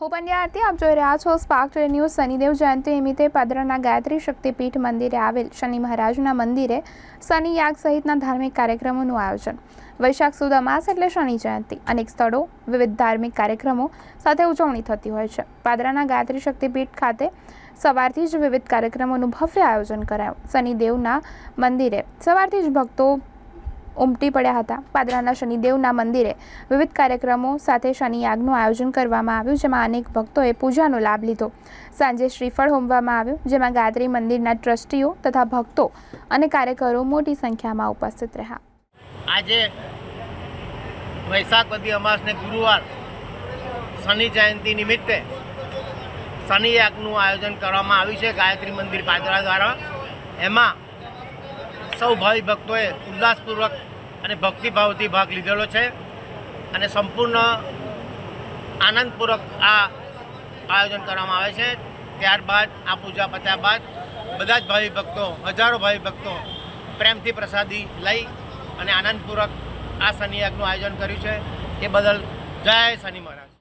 હું પંડ્યા આરતી આપ જોઈ રહ્યા છો સ્પાર્ક ન્યૂઝ શનિદેવ જયંતિ નિમિત્તે પાદરાના ગાયત્રી શક્તિપીઠ મંદિરે આવેલ શનિ મહારાજના મંદિરે શનિ યાગ સહિતના ધાર્મિક કાર્યક્રમોનું આયોજન. વૈશાખ સુદ અમાસ એટલે શનિ જયંતિ. અનેક સ્થળો વિવિધ ધાર્મિક કાર્યક્રમો સાથે ઉજવણી થતી હોય છે. પાદરાના ગાયત્રી શક્તિપીઠ ખાતે સવારથી જ વિવિધ કાર્યક્રમોનું ભવ્ય આયોજન કરાયું. શનિદેવના મંદિરે સવારથી જ ભક્તો ઉમટી પડ્યા હતા. પાદરાના શનિદેવના મંદિરે વિવિધ કાર્યક્રમો સાથે શનિ યાગનું આયોજન કરવામાં આવ્યું, જેમાં અનેક ભક્તોએ પૂજાનો લાભ લીધો. સાંજે શ્રીફળ હોમવામાં આવ્યું, જેમાં ગાયત્રી મંદિરના ટ્રસ્ટીઓ તથા ભક્તો અને કાર્યકરો મોટી સંખ્યામાં ઉપસ્થિત રહ્યા. આજે વૈશાખ બધી અમાસને ગુરુવાર, શનિ જયંતિ નિમિત્તે શનિ યાગનું આયોજન કરવામાં આવ્યું છે ગાયત્રી મંદિર પાદરા દ્વારા. એમાં સૌ ભાવિ ભક્તોએ ઉલ્લાસપૂર્વક અને ભક્તિભાવથી ભાગ લીધેલો છે અને સંપૂર્ણ આનંદપૂર્વક આ આયોજન કરવામાં આવે છે. ત્યારબાદ, આ પૂજા પત્યા બાદ બધા જ ભાવિ ભક્તો, હજારો ભાવિ ભક્તો પ્રેમથી પ્રસાદી લઈ અને આનંદપૂર્વક આ શનિયાગનું આયોજન કર્યું છે. એ બદલ જય શનિ મહારાજ.